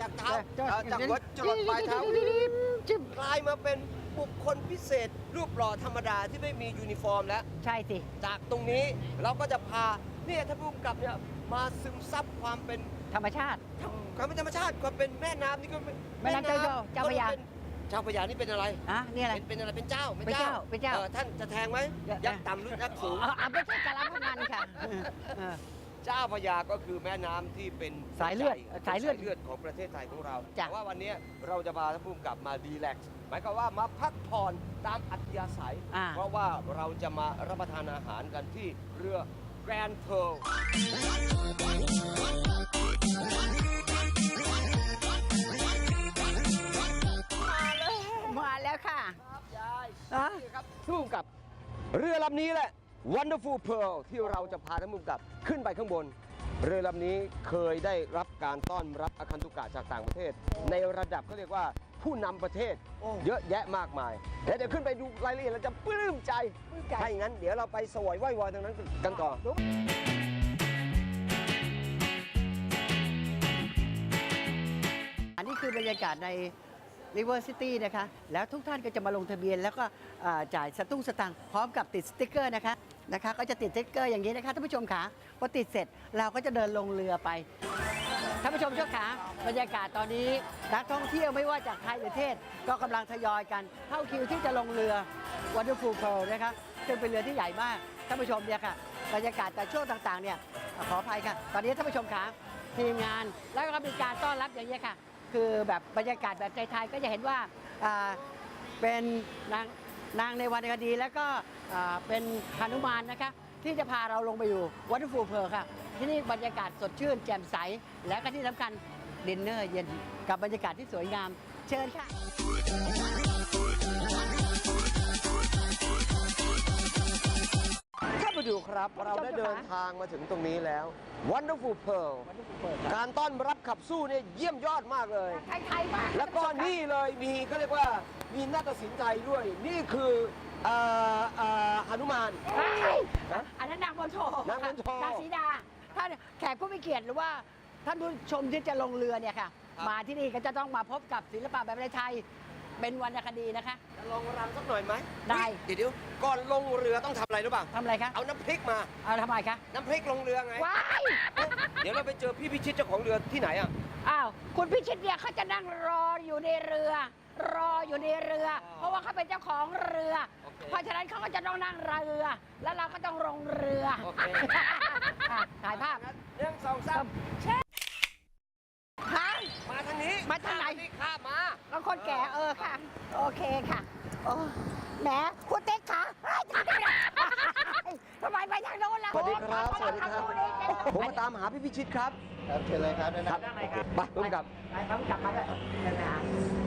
จากเท้าจากหัวจรดปลายเท้าจิ๊บกลายมาเป็นบุคคลพิเศษ รูปหล่อธรรมดาที่ไม่มียูนิฟอร์มแล้ว ใช่สิ จากตรงนี้เราก็จะพาเนี่ยท่านผู้กำกับเนี่ยมาซึมซับความเป็นธรรมชาติ ธรรมความเป็นธรรมชาติความเป็นแม่น้ำนี่ก็เป็นแม่น้ำเจ้าเจ้าพระยา ก็เป็นเจ้าพระยานี่เป็นอะไร อะนี่อะไร เป็นเป็นอะไรเป็นเจ้าเป็นเจ้าเป็นเจ้าออท่านจะแทงไหมเดี๋ยว ยักษ์ต่ำหรือยักษ์สูงอ๋ออะไม่ใช่การรับพนันค่ะเออเออ เจ้าพระยาก็คือแม่น้ำที่เป็นสายเลือดหัวใจสายเลือดเลือดของประเทศไทยของเราจ้ะ แต่ว่าวันนี้เราจะพาท่านผู้กำกับมาดีแลกซ์หมายความว่ามาพักผ่อนตามอัธยาศัย อ่า เพราะว่าเราจะมารับประทานอาหารกันที่เรือแกรน d p เพ l มาแล้วค่ะครับยายอะ นี่ครับผู้กำกับเรือลำนี้แหละ Wonderful Pearl ที่เราจะพาท่านผู้กำกับขึ้นไปข้างบน เรือลำนี้เคยได้รับการต้อนรับอาคันตุกะจากต่างประเทศ ในระดับเขาเรียกว่าผู้นำประเทศเยอะแยะมากมายแล้วเดี๋ยวขึ้นไปดูรายละเอียดเราจะปลื้มใจปลื้มใจ ถ้าอย่างนั้นเดี๋ยวเราไปสวยไหว้วอนตรงนั้นกันต่อ อันนี้คือบรรยากาศใน River City นะคะ แล้วทุกท่านก็จะมาลงทะเบียน แล้วก็จ่ายสตุ้งสตังค์พร้อมกับติดสติกเกอร์นะคะนะคะ ก็จะติดสติกเกอร์อย่างนี้นะคะท่านผู้ชมขาพอติดเสร็จเราก็จะเดินลงเรือไปท่านผู้ชมเจ้าขาบรรยากาศตอนนี้นักท่องเที่ยวไม่ว่าจากไทยหรือเทศ ก็กำลังทยอยกันเข้าคิวที่จะลงเรือ Wonderful Pearl นะคะซึ่งเป็นเรือที่ใหญ่มากท่านผู้ชมเนี่ยค่ะบรรยากาศแต่ช่วงต่างๆเนี่ยขออภัยค่ะ ตอนนี้ท่านผู้ชมขาทีมงานแล้วก็มีการต้อนรับอย่างนี้ค่ะ คือแบบบรรยากาศแบบไทยๆก็จะเห็นว่าเป็นนางนางในวันคดีแล้วก็เป็นฮานุมานนะคะที่จะพาเราลงไปอยู่วัตถุฟูเพอค่ะ ที่นี่บรรยากาศสดชื่น แจ่มใส และก็ที่สำคัญดินเนอร์เย็นกับบรรยากาศที่สวยงาม เชิญค่ะ ท่านผู้ดูครับ เราได้เดินทางมาถึงตรงนี้แล้ว Wonderful Pearl วัตถุฟูเพอค่ะการต้อนรับขับสู้เนี่ยเยี่ยมยอดมากเลย ไทยๆมากแล้วก็นี่เลยมีเขาเรียกว่ามีนาฏศิลป์ไทยด้วย นี่คือเอ่อเอ่อหนุมาน ใช่ฮะอันนั้นนางมณโชนางมณโชนางสีดาท่านแขกผู้มีเกียรติหรือว่าท่านผู้ชมที่จะลงเรือเนี่ยค่ะมาที่นี่ก็จะต้องมาพบกับศิลปะแบบไทยๆ เป็นวรรณคดีนะคะ จะลองรำสักหน่อยไหมได้ เดี๋ยวเดี๋ยวก่อนลงเรือต้องทำอะไรรู้ป่ะทำอะไรคะเอาน้ำพริกมา เอาทำไมคะน้ำพริกลงเรือไง ว้ายเดี๋ยวเราไปเจอพี่พิชิตเจ้าของเรือที่ไหนอะ อ้าวคุณพิชิตเนี่ยเขาจะนั่งรออยู่ในเรือ รออยู่ในเรือ อ๋อเพราะว่าเขาเป็นเจ้าของเรือ โอเคเพราะฉะนั้นเขาก็จะต้องนั่งเรือ แล้วเราก็ต้องลงเรือโอเค อะถ่ายภาพงั้นเรื่องสองสามฮะมาทาง นี้มาทางไหนข้ข้ามมาแล้วคนแก่เออค่ะ โอเคค่ะโอ้แหมคุณเต๊กคะเฮ้ยทำไมไปทางโน้นล่ะสวัสดีครับ สวัสดีครับ ผมมาตามหาพี่พิชิตครับครับเชิญเลยครับแนะครับนำโอเคไปร่วมกับไปพร้อมกลับมาด้วย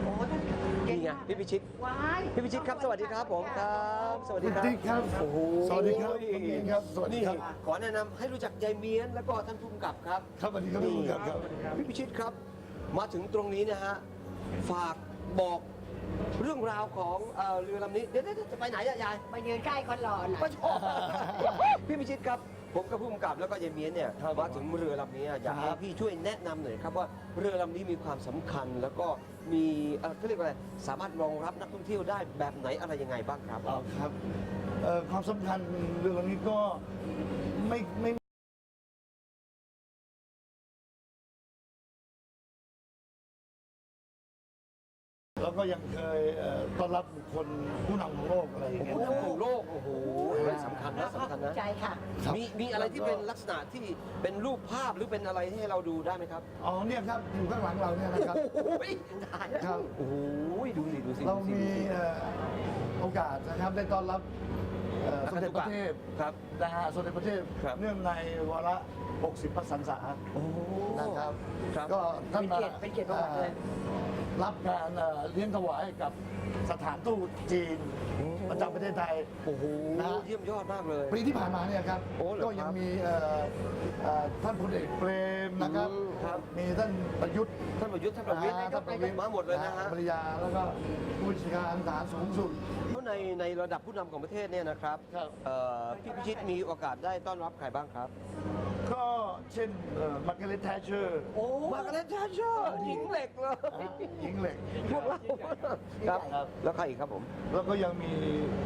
โอ้ท่านเก่นี่ไงมากพี่พิชิต ว้ายพี่พิชิตครับ สวัสดีครับผมครับ สวัสดีสควัรับสดีครับโอ้โหสวัสดีครับคุณมินครับสวัสดีครับ นี่ขอแนะนำให้รู้จักยายเมียนแล้วก็ท่านผู้กำกับครับ ครับสวัสดีครับพี่ครับครับ พี่พิชิตครับ มาถึงตรงนี้นะฮะ ฝากบอกเรื่องราวของเอ่อเรือลำนี้ เดี๋ยวเดี๋ยวจะไปไหนอะยาย มายืนใกล้คนหล่อหน่มาอยชมพี่พิชิตครับ ผมกับผู้กำกับแล้วก็ยายเมียนเนี่ยมาถึงเรือลำนี้อยากให้พี่ช่วยแนะนำหน่อยครับว่าเรือลำนี้มีความสำคัญแล้วก็มีเอ่อเขาเรียกว่าอะไรสามารถรองรับนักท่องเที่ยวได้แบบไหนอะไรยังไงบ้างครับ เอาครับเอ่อความสำคัญเรื่องนี้ก็ไม่ไม่ ก็ยังเคยเอ่อต้อนรับบุคคลผู้นำของโลกอะไรอย่างเงี้ย ผู้นะนำของโลกโอ้โหนั่นสำคัญนะสำคัญนะ ใจค่ะ ครับมีมีอะไรที่เป็นลักษณะที่เป็นรูปภาพหรือเป็นอะไรที่ให้เราดูได้ไหมครับอ๋อเนี่ยครับอยู่ข้างหลังเราเนี่ยนะครับ โอ้โหครับ โอ้โหดูสิดูสิเราดูสิมีดูสิ เอ่อโอกาสนะครับได้ต้อนรับ เอ่อสมเด็จพระเทพครับ นะฮะสมเด็จพระเทพครับ เนื่องในวาระ 60พรรษาโอ้ นะครับ ครับ ก็ท่านเป็นเกียรติเป็นเกียรติประวัติเลยรับการเอ่อเลี้ยงถวายให้กับสถานทูตจีนประจำประเทศไทย โอ้โหนะฮะเยี่ยมยอดมากเลย ปีที่ผ่านมาเนี่ยครับโอ้เหรอก็ยังมีเอ่อเอ่อท่านพลเอกเปรมนะครับ อืมครับ มีท่านประยุทธ์ท่านประยุทธ์ท่านประวิตรอ่าท่านประวิตรมาหมดเลยนะฮะภรรยาแล้วก็ผู้บัญชาการทหารสูงสุดในในระดับผู้นำของประเทศเนี่ยนะครับครับเอ่อพี่พิชิตมีโอกาสได้ต้อนรับใครบ้างครับ ก็เช่นมาร์กาเร็ตแทชเชอร์ โอ้มาร์กาเร็ตแทชเชอร์หญิงเหล็กเลยหญิงเหล็ก พวกเราครับครับแล้วใครอีกครับผม แล้วก็ยังมี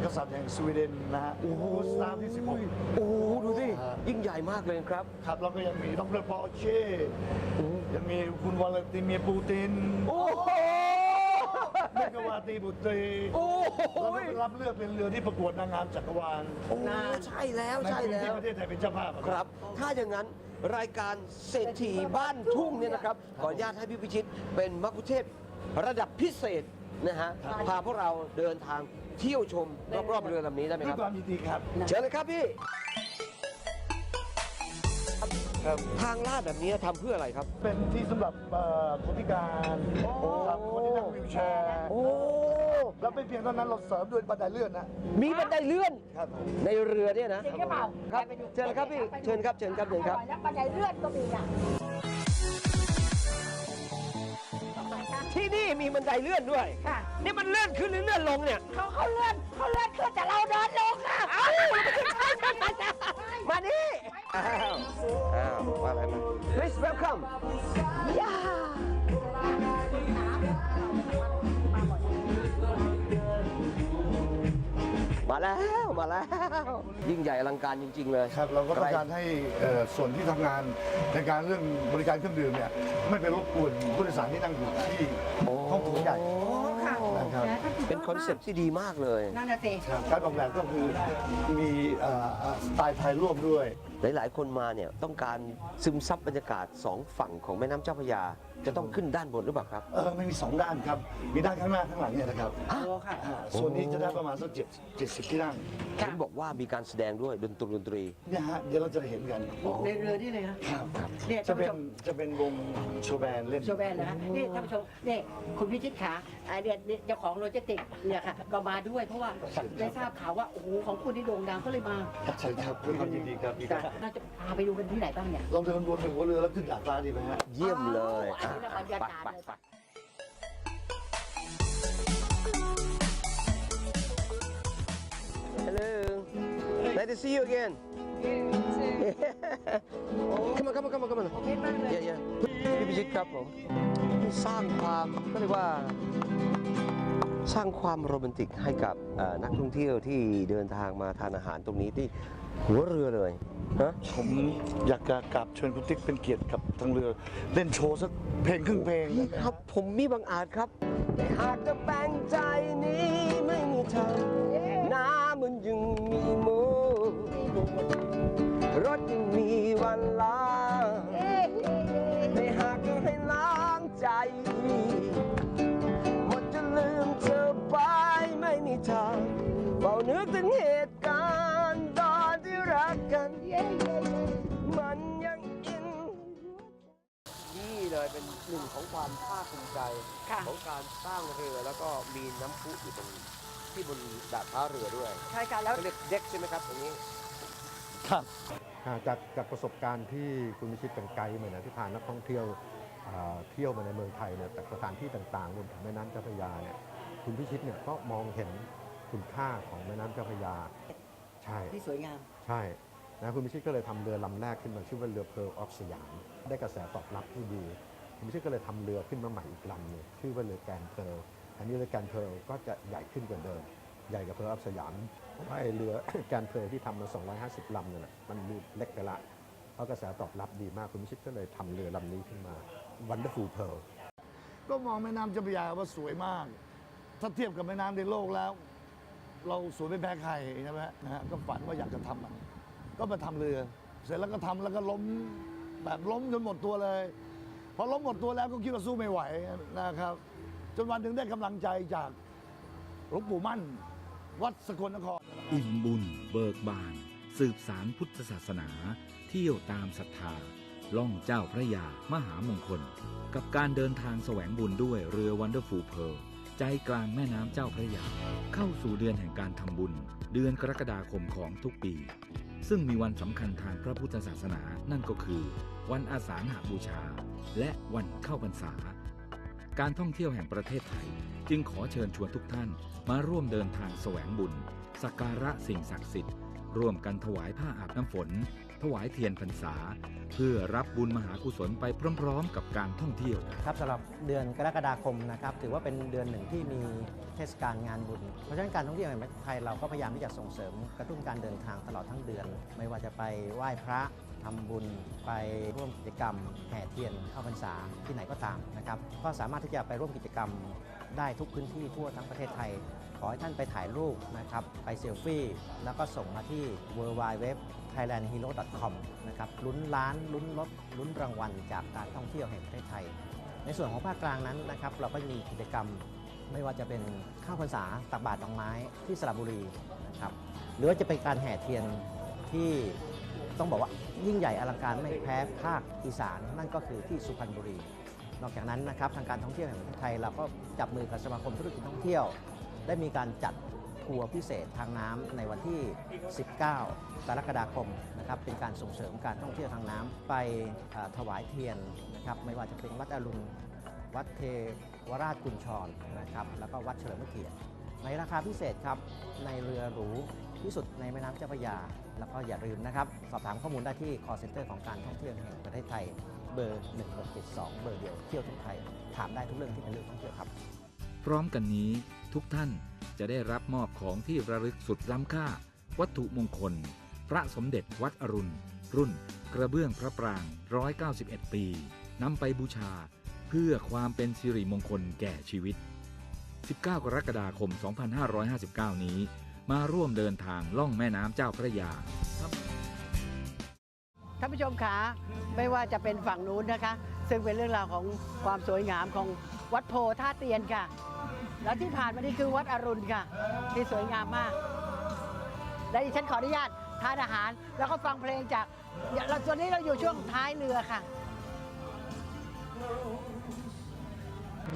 กษัตริย์แห่งสวีเดนนะฮะกุสตาฟที่16โอ้ดูสิยิ่งใหญ่มากเลยครับ ครับแล้วก็ยังมีดรปอร์เช่ยังมีคุณวลาดิเมียร์ปูติน โอ้โหเมกา วาตีบุตรีโอ้แล้วโหก็ไปรับเลือกเป็นเรือที่ประกวดนางงามจักรวาลโอ้ใช่แล้วในใช่ปีแล้ที่ว ประเทศไทยเป็นเจ้าภาพอะครับ ถ้าอย่างนั้นรายการเศรษฐีบ้านทุ่งเนี่ยนะครับ ขออนุญาตให้พี่พิชิตเป็นมักคุเทศก์ระดับพิเศษนะฮะ พาพวกเราเดินทางเที่ยวชมรอบๆเรือลำนี้ได้ไหมด้วครัยบความยินดีครับ เชิญเลยครับพี่ ค รับทางลาดแบบนี้ทำเพื่ออะไรครับ เป็นที่สำหรับเอ่อคนพิการครับคนที่นั่งวีลแชร์โอ้ แล้วไม่เพียงเท่านั้นเราเสริมด้วยบันไดเลื่อนนะมีบันไดเลื่อนครับในเรือเนี่ยนะ จริงหรือเปล่าครับเชิญเลยครับพี่เชิญครับเชิญครับเชิญครับแล้วบันไดเลื่อนก็มีอะที่นี่มีบันไดเลื่อนด้วย ค่ะนี่มันเลื่อนขึ้นหรือเลื่อนลงเนี่ย เขาเขาเลื่อนเขาเลื่อนขึ้นแต่เราเดินลงค่ะเอ้ามานี่ อ้าวอ้าวว่าอะไรมา please welcome ย่ามาแล้วมาแล้ว ยิ่งใหญ่อลังการจริง ๆ เลยครับเราก็ต้องใคการให้เอ่อส่วนที่ทำงานในการเรื่องบริการเครื่องดื่มเนี่ยไม่ไปรบกวนผู้โดยสารที่นั่งอยู่ที่ห้องโถงใหญ่ ค่ะนะครับ เป็นคอนเซ็ปต์ที่ดีมากเลย นั่นน่ะสิครับการออกแบบก็คือมีเอ่อเอ่อสไตล์ไทยร่วมด้วย หลาย ๆ คนมาเนี่ยต้องการซึมซับบรรยากาศสองฝั่งของแม่น้ำเจ้าพระยา จะต้องขึ้นด้านบนหรือเปล่าครับ เออไม่มีสองด้านครับ มีด้านข้างหน้าข้างหลังเนี่ยนะครับโอ้ค่ะ อ่าส่วนนี้จะได้ประมาณสักเจ็ดเจ็ดสิบที่นั่งเห็นบอกว่ามีการแสดงด้วยดนตรีดนตรี เนี่ยฮะเดี๋ยวเราจะเห็นกันในเรือนี่เลยนะ ครับเนี่ยจะท่านเป็ผู้นชม จะเป็นวงโชว์แบนเล่น โชว์แบนนะฮะนี่ท่านผู้ชมนี่คุณพิชิตขาไอเดียเนี่ยเจ้าของโลจิสติกเนี่ยค่ะก็มาด้วยเพราะว่าได้ทราบข่าวว่าโอ้โหของคุณที่โด่งดังก็เลยมาครับใช่ครับด้วยความยินดีครับดีครับน่าจะพาไปดูกันที่ไหนบ้างเนี่ย ลองเดินวนถึงหัวเรือแล้วขึ้นดาดฟ้าดีไหมฮะ เยี่ยมเลยอ๋ออันนี้นะบรรยากาศเลยฮัลโหล Nice to see you again come on come on come on come on โอเคมากเลยเย่ๆพี่พิชิตครับผมสร้างความก็เรียกว่า สร้างความโรแมนติกให้กับนักท่องเที่ยวที่เดินทางมาทานอาหารตรงนี้ที่หัวเรือเลยฮะผมอยากจะกราบเชิญคุณติ๊กเป็นเกียรติกับทางเรือ เล่นโชว์สัก เพลงครึ่งเพลงพี่ครับ ผมมีบางอาจครับแต่หากจะแบ่งใจนี้ไม่มีทางน้ำมันยังมีมูรถยังมีวันล้างแต่หากจะให้ล้างใจ หนึ่งของความภาคภูมิใจค่ะของการสร้างเรือแล้วก็มีน้ำพุอยู่ตรงที่บนดาดฟ้าเรือด้วยใช่ค่ะแล้ว เขาเรียกเด็กใช่ไหมครับตรงนี้ ครับ อ่าจากจากประสบการณ์ที่คุณมิชิตเป็นไกด์มานะที่พานักท่องเที่ยวอ่าเที่ยวมาในเมืองไทยเนี่ยแต่สถานที่ต่างๆรวมถึงแม่น้ำเจ้าพระยาเนี่ยคุณพิชิตเนี่ยก็มองเห็นคุณค่าของแม่น้ำเจ้าพระยา ใช่ ที่สวยงาม ใช่นะคุณพิชิตก็เลยทำเรือลำแรกขึ้นมาชื่อว่าเรือเพร์ลออฟสยาม ได้กระแสตอบรับที่ดี คุณพิชิตก็เลยทำเรือขึ้นมาใหม่อีกลำหนึ่งชื่อว่าเรือแกนเพลอันนี้เรือแกนเพลก็จะใหญ่ขึ้นกว่าเดิม ใหญ่กว่าเพลออฟสยามเพราะว่าไอเรือแกนเพลที่ทำมา 250 ลำเนี่ยแหละมันมีเล็กไปละเพราะกระแสตอบรับดีมากคุณพิชิตก็เลยทำเรือลำนี้ขึ้นมา Wonderful Pearl ก็มองแม่น้ำเจ้าพระยาว่าสวยมาก ถ้าเทียบกับแม่น้ำในโลกแล้ว เราสวยไม่แพ้ใครใช่ไหมนะฮะก็ฝันว่าอยากจะทำมัน ก็มาทำเรือ เสร็จแล้วก็ทำแล้วก็ล้มแบบล้มจนหมดตัวเลย พอล้มหมดตัวแล้วก็คิดว่าสู้ไม่ไหวนะครับ จนวันหนึ่งได้กำลังใจจากหลวงปู่มั่น วัดสกลนคร อิ่มบุญเบิกบาน สืบสารพุทธศาสนา เที่ยวตามศรัทธา ล่องเจ้าพระยามหามงคล กับการเดินทางแสวงบุญด้วยเรือวันเดอร์ฟูลเพลใจกลางแม่น้ำเจ้าพระยา เข้าสู่เดือนแห่งการทำบุญ เดือนกรกฎาคมของทุกปี ซึ่งมีวันสำคัญทางพระพุทธศาสนานั่นก็คือ วันอาสาฬหบูชา และวันเข้าพรรษา การท่องเที่ยวแห่งประเทศไทย จึงขอเชิญชวนทุกท่านมาร่วมเดินทางแสวงบุญ สักการะสิ่งศักดิ์สิทธิ์ร่วมกันถวายผ้าอาบน้ำฝน ถวายเทียนพรรษา เพื่อรับบุญมหากุศลไปพร้อมๆ กับการท่องเที่ยว ครับสำหรับเดือนกรกฎาคมนะครับถือว่าเป็นเดือนหนึ่งที่มีเทศกาลงานบุญ เพราะฉะนั้นการท่องเที่ยวแห่งประเทศไทยเราก็พยายามที่จะส่งเสริมกระตุ้นการเดินทางตลอดทั้งเดือน ไม่ว่าจะไปไหว้พระ ทำบุญไปร่วมกิจกรรมแห่เทียนเข้าพรรษาที่ไหนก็ตามนะครับก็สามารถที่จะไปร่วมกิจกรรมได้ทุกพื้นที่ทั่วทั้งประเทศไทย ขอให้ท่านไปถ่ายรูปนะครับไปเซลฟี่ แล้วก็ส่งมาที่ w w w thailandhero.com นะครับลุ้นล้านลุ้นรถลุ้นรางวัลจากการท่องเที่ยวแห่งประเทศไทย ในส่วนของภาคกลางนั้นนะครับเราก็มีกิจกรรมไม่ว่าจะเป็นข้าวพรรษาตักบาตรดอกไม้ที่สระบุรีนะครับหรือว่าจะเป็นการแห่เทียนที่ ต้องบอกว่ายิ่งใหญ่อลังการไม่แพ้ภาคอีสานนั่นก็คือที่สุพรรณบุรี นอกจากนั้นนะครับทางการท่องเที่ยวแห่งประเทศไทยเราก็จับมือกับสมาคมธุรกิจท่องเที่ยว ได้มีการจัดทัวร์พิเศษทางน้ำในวันที่ 19 กรกฎาคมนะครับเป็นการส่งเสริมการท่องเที่ยวทางน้ำไปถวายเทียนนะครับไม่ว่าจะเป็นวัดอรุณวัดเทวราชกุญชรนะครับแล้วก็วัดเฉลิมพระเกียรติในราคาพิเศษครับในเรือหรู ที่สุดในแม่น้ำเจ้าพระยา แล้วก็อย่าลืมนะครับ สอบถามข้อมูลได้ที่ call center ของการท่องเที่ยวแห่งประเทศไทย เบอร์1672 เบอร์เดียวเที่ยวทุกไทย ถามได้ทุกเรื่องที่เป็นเรื่องท่องเที่ยวครับ พร้อมกันนี้ทุกท่านจะได้รับมอบของที่ระลึกสุดล้ำค่า วัตถุมงคล พระสมเด็จวัดอรุณ รุ่น กระเบื้องพระปราง 191 ปีนำไปบูชา เพื่อความเป็นสิริมงคลแก่ชีวิต 19 กรกฎาคม 2559 นี้ มาร่วมเดินทางล่องแม่น้ำเจ้าพระยาท่านผู้ชมคะไม่ว่าจะเป็นฝั่งนู้นนะคะ ซึ่งเป็นเรื่องราวของความสวยงามของวัดโพท่าเตียนค่ะ แล้วที่ผ่านมานี่คือวัดอรุณค่ะ ที่สวยงามมาก และดิฉันขออนุญาตทานอาหาร แล้วก็ฟังเพลงจากเราตอนนี้เราอยู่ช่วงท้ายเรือค่ะ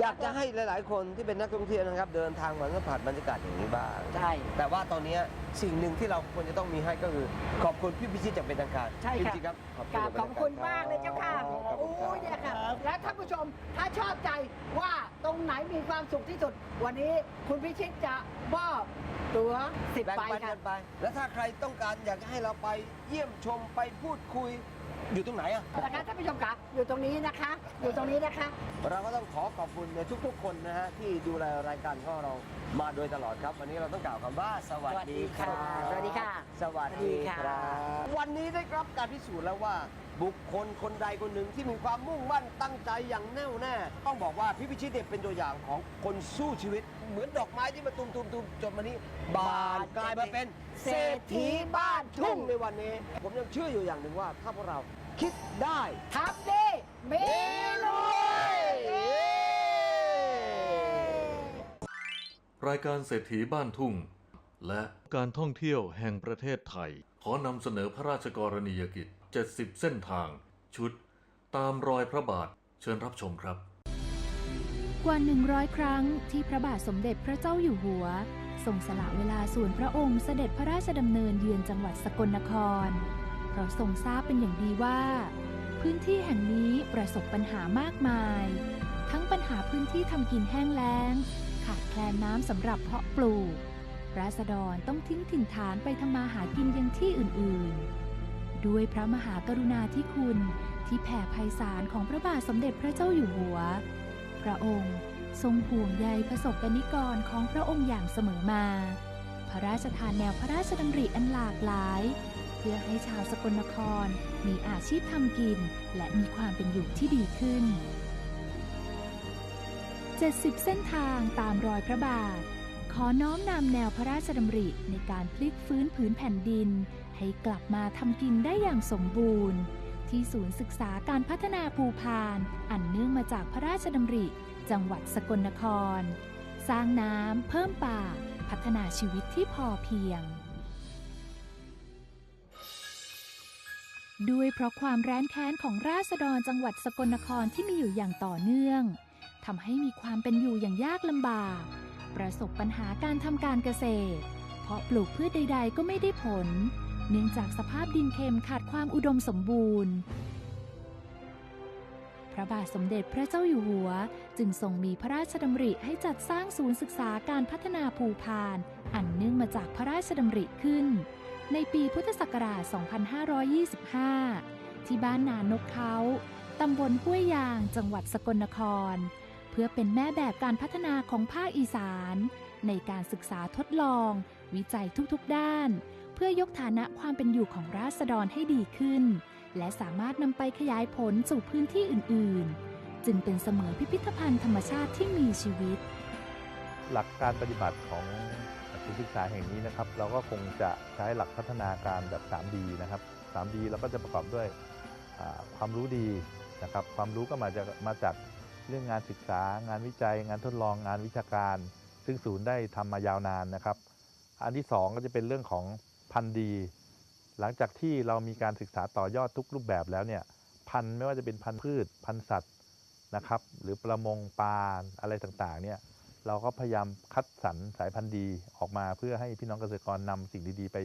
อยากจะให้หลาย ๆ คนที่เป็นนักท่องเที่ยวนะครับ เดินทางมาสัมผัสบรรยากาศอย่างนี้บ้างใช่แต่ว่าตอนนี้สิ่งหนึ่งที่เราควรจะต้องมีให้ก็คือ ขอบคุณพี่พิชิตจากเป็นทางการใช่ค่ะจริงๆครับกราบขอบคุณมากเลยเจ้าค่ะขอบคุณครับโอ้ยเนี่ยค่ะและท่านผู้ชมถ้าชอบใจว่าตรงไหนมีความสุขที่สุด วันนี้คุณพิชิตจะมอบตั๋วสิบแบ่งใบปันค่ะกันไปแล้วถ้าใครต้องการอยากจะให้เราไปเยี่ยมชมไปพูดคุย อยู่ตรงไหนอะนะคะท่านผู้ชมคะอยู่ตรงนี้นะคะ อยู่ตรงนี้นะคะ เราก็ต้องขอขอบคุณในทุกๆคนนะฮะที่ดูแลรายการของเรามาโดยตลอดครับ วันนี้เราต้องกล่าวคำว่าสวัสดีครับสวัสดีค่ะ สวัสดีสวัสดีค่ะครับวันนี้ได้รับการพิสูจน์แล้วว่าบุคคลคนใดคนหนึ่งที่มีความมุ่งมั่นตั้งใจอย่างแน่วแน่ ต้องบอกว่าพี่พิชิตเนี่ยเป็นตัวอย่างของคนสู้ชีวิต เหมือนดอกไม้ที่มาตุมๆๆจนวันนี้ บานกลายมาเป็นเศรษฐีบ้านทุ่งในวันนี้ ผมยังเชื่ออยู่อย่างหนึ่งว่า ถ้าพวกเราคิดได้ทำดีมีรวยรายการเศรษฐีบ้านทุ่ง และการท่องเที่ยวแห่งประเทศไทย ขอนำเสนอพระราชกรณียกิจ 70 เส้นทาง ชุด ตามรอยพระบาทเชิญรับชมครับ กว่า 100 ครั้งที่พระบาทสมเด็จพระเจ้าอยู่หัวทรงสละเวลาส่วนพระองค์เสด็จพระราชดำเนินเยือนจังหวัดสกลนคร เพราะทรงทราบเป็นอย่างดีว่า พื้นที่แห่งนี้ประสบปัญหามากมาย ทั้งปัญหาพื้นที่ทำกินแห้งแล้ง ขาดแคลนน้ำสำหรับเพาะปลูกราษฎรต้องทิ้งถิ่นฐานไปทำมาหากินยังที่อื่นๆ ด้วยพระมหากรุณาธิคุณที่แผ่ไพศาลของพระบาทสมเด็จพระเจ้าอยู่หัว พระองค์ทรงห่วงใยประสบกนิกรของพระองค์อย่างเสมอมา พระราชทานแนวพระราชดำริอันหลากหลาย เพื่อให้ชาวสกลนครมีอาชีพทำกิน และมีความเป็นอยู่ที่ดีขึ้น 70 เส้นทางตามรอยพระบาท ขอน้อมนำแนวพระราชดำริในการพลิกฟื้นผืนแผ่นดิน ให้กลับมาทำกินได้อย่างสมบูรณ์ ที่ศูนย์ศึกษาการพัฒนาภูพาน อันเนื่องมาจากพระราชดำริ จังหวัดสกลนคร สร้างน้ำเพิ่มป่า พัฒนาชีวิตที่พอเพียง ด้วยเพราะความแร้นแค้นของราษฎรจังหวัดสกลนครที่มีอยู่อย่างต่อเนื่องทำให้มีความเป็นอยู่อย่างยากลำบาก ประสบปัญหาการทำการเกษตร เพราะปลูกพืชใด ๆ ก็ไม่ได้ผล เนื่องจากสภาพดินเค็มขาดความอุดมสมบูรณ์ พระบาทสมเด็จพระเจ้าอยู่หัว จึงทรงมีพระราชดำริให้จัดสร้างศูนย์ศึกษาการพัฒนาภูพาน อันเนื่องมาจากพระราชดำริขึ้น ในปีพุทธศักราช 2525 ที่บ้านนานกเขาตำบลห้วยยางจังหวัดสกลนคร เพื่อเป็นแม่แบบการพัฒนาของภาคอีสาน ในการศึกษาทดลอง วิจัยทุกๆด้าน พื่อยกฐานะความเป็นอยู่ของราษฎรให้ดีขึ้น และสามารถนำไปขยายผลสู่พื้นที่อื่น ๆ จึงเป็นเสมือนพิพิธภัณฑ์ธรรมชาติที่มีชีวิต หลักการปฏิบัติของศูนย์ศึกษาแห่งนี้นะครับ เราก็คงจะใช้หลักพัฒนาการแบบ 3D นะครับ 3D เราก็จะประกอบด้วยความรู้ดีนะครับความรู้ก็มาจากมาจากเรื่องงานศึกษางานวิจัย งานทดลองงานวิชาการ ซึ่งศูนย์ได้ทำมายาวนานนะครับ อันที่ 2 ก็จะเป็นเรื่องของ พันธุ์ดี หลังจากที่เรามีการศึกษาต่อยอดทุกรูปแบบแล้วเนี่ยพันธุ์ไม่ว่าจะเป็นพันธุ์พืช พันธุ์สัตว์นะครับ หรือประมงปลาอะไรต่างๆเนี่ยเราก็พยายามคัดสรรสายพันธุ์ดีออกมาเพื่อให้พี่น้องเกษตรกรนำสิ่งดีๆ ไป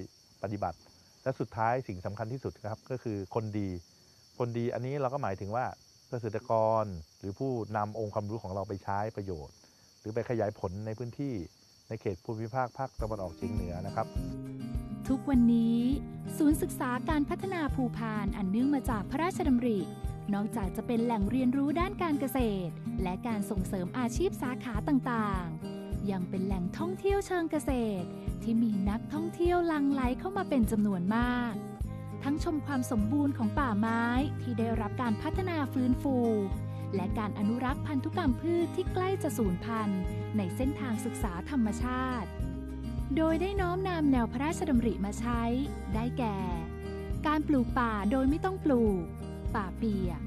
ปฏิบัติ และสุดท้ายสิ่งสำคัญที่สุดครับก็คือคนดี คนดีอันนี้เราก็หมายถึงว่าเกษตรกรหรือผู้นำองค์ความรู้ของเราไปใช้ประโยชน์ หรือไปขยายผลในพื้นที่ในเขตภูมิภาคภาคตะวันออกเฉียงเหนือนะครับ ทุกวันนี้ ศูนย์ศึกษาการพัฒนาภูพานอันเนื่องมาจากพระราชดำริ นอกจากจะเป็นแหล่งเรียนรู้ด้านการเกษตร และการส่งเสริมอาชีพสาขาต่างๆ ยังเป็นแหล่งท่องเที่ยวเชิงเกษตร ที่มีนักท่องเที่ยวลังไหลเข้ามาเป็นจำนวนมาก ทั้งชมความสมบูรณ์ของป่าไม้ที่ได้รับการพัฒนาฟื้นฟู และการอนุรักษ์พันธุกรรมพืชที่ใกล้จะสูญพันธุ์ในเส้นทางศึกษาธรรมชาติ โดยได้น้อมนำแนวพระราชดำริมาใช้ ได้แก่ การปลูกป่าโดยไม่ต้องปลูก ป่าเปียก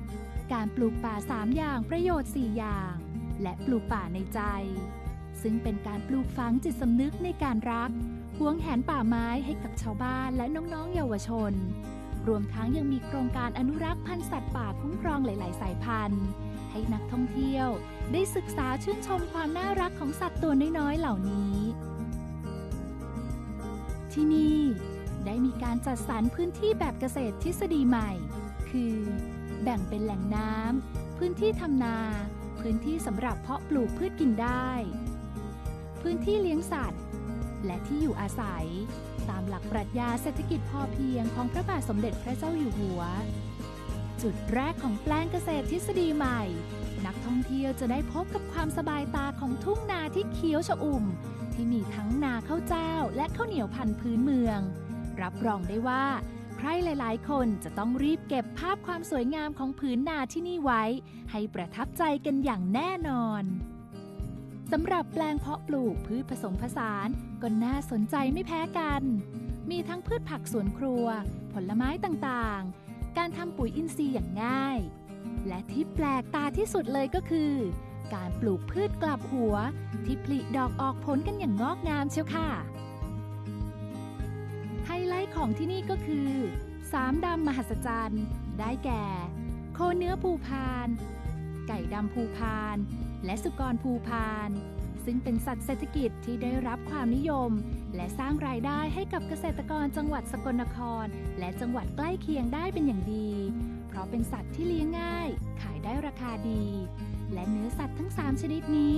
การปลูกป่า3อย่างประโยชน์4อย่าง และปลูกป่าในใจ ซึ่งเป็นการปลูกฝังจิตสำนึกในการรักหวงแหนป่าไม้ให้กับชาวบ้านและน้องๆเยาวชน รวมทั้งยังมีโครงการอนุรักษ์พันธุ์สัตว์ป่าคุ้มครองหลาย ๆ สายพันธุ์ ให้นักท่องเที่ยวได้ศึกษาชื่นชมความน่ารักของสัตว์ตัวน้อยๆ เหล่านี้ ที่นี่ ได้มีการจัดสรรพื้นที่แบบเกษตรทฤษฎีใหม่ คือ แบ่งเป็นแหล่งน้ำพื้นที่ทำนา พื้นที่สำหรับเพาะปลูกพืชกินได้ พื้นที่เลี้ยงสัตว์ และที่อยู่อาศัย ตามหลักปรัชญาเศรษฐกิจพอเพียงของพระบาทสมเด็จพระเจ้าอยู่หัว จุดแรกของแปลงเกษตรทฤษฎีใหม่ นักท่องเที่ยวจะได้พบกับความสบายตาของทุ่งนาที่เขียวชอุ่ม ที่มีทั้งนาข้าวเจ้าและข้าวเหนียวพันธุ์พื้นเมือง รับรองได้ว่าใครหลาย ๆ คนจะต้องรีบเก็บภาพความสวยงามของผืนนาที่นี่ไว้ ให้ประทับใจกันอย่างแน่นอนสำหรับแปลงเพาะปลูกพืชผสมผสานก็น่าสนใจไม่แพ้กัน มีทั้งพืชผักสวนครัว ผลไม้ต่างๆ การทำปุ๋ยอินทรีย์อย่างง่าย และที่แปลกตาที่สุดเลยก็คือ การปลูกพืชกลับหัว ที่ผลิดอกออกผลกันอย่างงอกงามเชียวค่ะ ไฮไลท์ของที่นี่ก็คือ สามดำมหัศจรรย์ ได้แก่ โคเนื้อภูพาน ไก่ดำภูพาน และสุกรภูพาน ซึ่งเป็นสัตว์เศรษฐกิจที่ได้รับความนิยม และสร้างรายได้ให้กับเกษตรกรจังหวัดสกลนคร และจังหวัดใกล้เคียงได้เป็นอย่างดี เพราะเป็นสัตว์ที่เลี้ยงง่าย ขายได้ราคาดี และเนื้อสัตว์ทั้ง 3 ชนิดนี้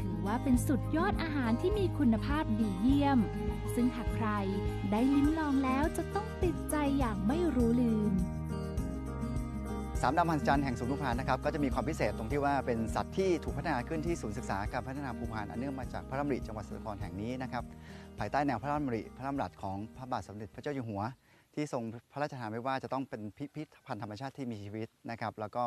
ถือว่าเป็นสุดยอดอาหารที่มีคุณภาพดีเยี่ยม ซึ่งหากใครได้ลิ้มลองแล้วจะต้องติดใจอย่างไม่รู้ลืมสามดำหันจันทร์แห่งศูนย์ภูพานนะครับก็จะมีความพิเศษตรงที่ว่าเป็นสัตว์ที่ถูกพัฒนาขึ้นที่ศูนย์ศึกษาการพัฒนาภูพานอันเนื่องมาจากพระดำริจังหวัดสกลนครแห่งนี้นะครับภายใต้แนวพระดำริพระดำรัสของพระบาทสมเด็จพระเจ้าอยู่หัว ที่ทรงพระราชทานไว้ว่าจะต้องเป็นพิพิธภัณฑ์ธรรมชาติที่มีชีวิตนะครับแล้วก็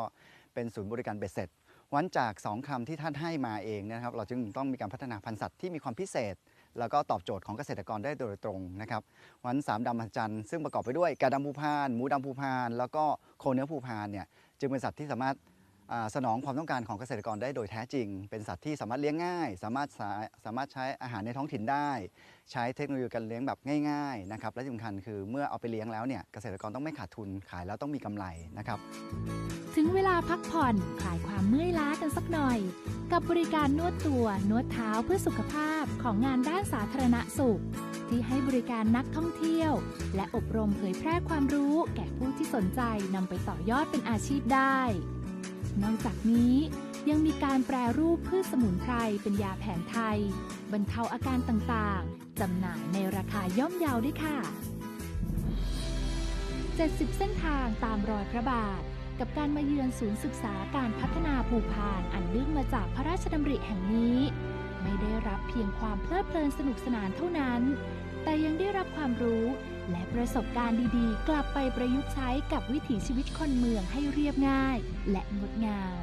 เป็นศูนย์บริการเบ็ดเสร็จ วันจากสองคำที่ท่านให้มาเองนะครับ เราจึงต้องมีการพัฒนาพันธุ์สัตว์ที่มีความพิเศษ แล้วก็ตอบโจทย์ของเกษตรกรได้โดยตรงนะครับวันสามดำมหันจรรย์ซึ่งประกอบไปด้วยกระดำภูพาน หมูดำภูพาน แล้วก็โคเนื้อภูพานเนี่ยจึงเป็นสัตว์ที่สามารถ สนองความต้องการของเกษตรกรได้โดยแท้จริง เป็นสัตว์ที่สามารถเลี้ยงง่าย สามารถสามารถใช้อาหารในท้องถิ่นได้ ใช้เทคโนโลยีการเลี้ยงแบบง่ายๆนะครับและสำคัญคือเมื่อเอาไปเลี้ยงแล้วเนี่ยเกษตรกรต้องไม่ขาดทุนขายแล้วต้องมีกำไรนะครับ ถึงเวลาพักผ่อนคลายความเมื่อยล้ากันสักหน่อย กับบริการนวดตัวนวดเท้าเพื่อสุขภาพของงานด้านสาธารณสุข ที่ให้บริการนักท่องเที่ยว และอบรมเผยแพร่ความรู้ แก่ผู้ที่สนใจนำไปต่อยอดเป็นอาชีพได้ นอกจากนี้ยังมีการแปรรูปพืชสมุนไพรเป็นยาแผนไทย บรรเทาอาการต่างๆ จำหน่ายในราคาย่อมเยาด้วยค่ะ 70 เส้นทางตามรอยพระบาท กับการมาเยือนศูนย์ศึกษาการพัฒนาภูพานอันเนื่องมาจากพระราชดำริแห่งนี้ ไม่ได้รับเพียงความเพลิดเพลินสนุกสนานเท่านั้น แต่ยังได้รับความรู้ และประสบการณ์ดีๆ กลับไปประยุกต์ใช้กับวิถีชีวิตคนเมืองให้เรียบง่าย และงดงาม